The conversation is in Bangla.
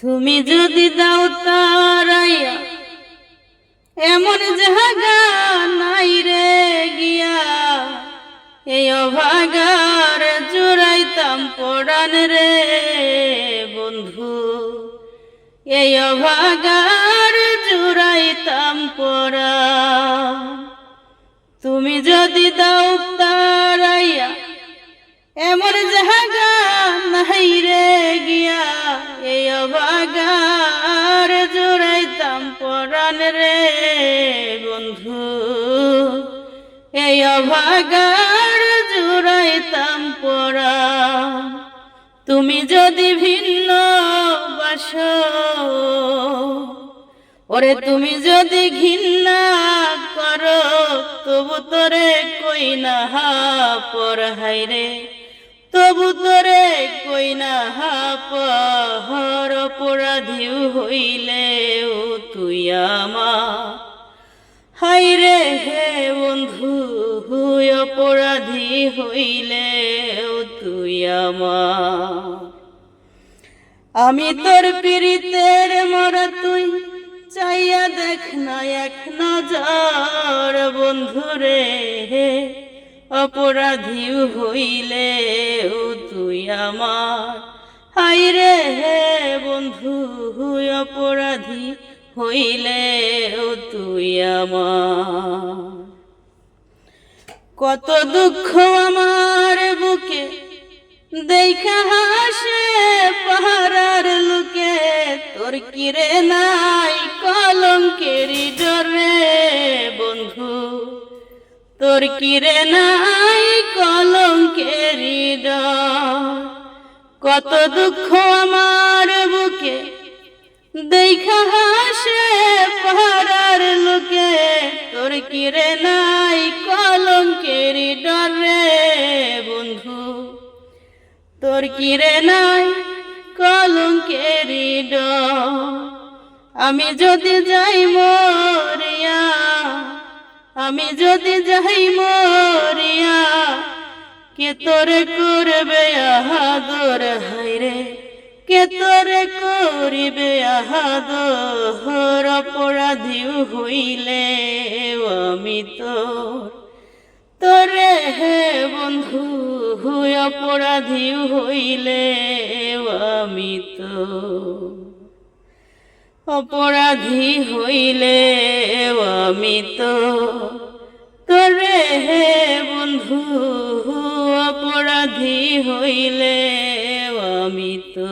তুমি যদি দাও তারাইয়া, এমন জায়গা নাই রে গিয়া। এই অভাগার জোড়াইতাম পড়ান রে বন্ধু। এই অভাগার জোড়াইতাম পড়ান তুমি যদি দাও তারাইয়া, এমন নাই রে গিয়া, এই অবাগার জোড়াইতাম পরাণ রে বন্ধু। এই অভাগার জোড়াইতাম পরাণ, তুমি যদি ভিন্ন বাস, ওরে তুমি যদি ঘৃণা করো, তবু তোরে কই না হা পর হাইরে তবু তোরে কই না হা পহর অপরাধী হইলে ও তুই আমার। হাইরে হে বন্ধু, হুই অপরাধী হইলে ও তুই আমার। আমি তোর পীড়িতের মরা তুই, চাইয়া দেখ না এক নজর বন্ধুরে অপরাধী হইলে ও তুই আমার। হাইরে হে বন্ধু, হুই অপরাধী হইলে ও তুই আমার। কত দুঃখ আমার বুকে, দেখা হাসে পাহারার লোকে। তোর কিরে নাই কলঙ্কেরি ডরে বন্ধু। তোর কিরে নাই কলঙ্কেরি কত দুঃখ আমার বুকে, দেখা হাসে পাহারার লোকে। তোর কিরে নাই কলঙ্কেরি ডরে বন্ধু? তোর কিরে নাই কলঙ্কেরি ডর আমি যদি যাই মরিয়া আমি যদি যাই মরিয়া, কে তোরে করবে আহাদর? হাইরে কে তোরে করিবে আহাদর? অপরাধী হইলে আমি তোর তোরে হে বন্ধু অপরাধী হইলে আমি তো অপরাধী হইলে আমি তো তোরে হে বন্ধু অপরাধী হইলে আমি তো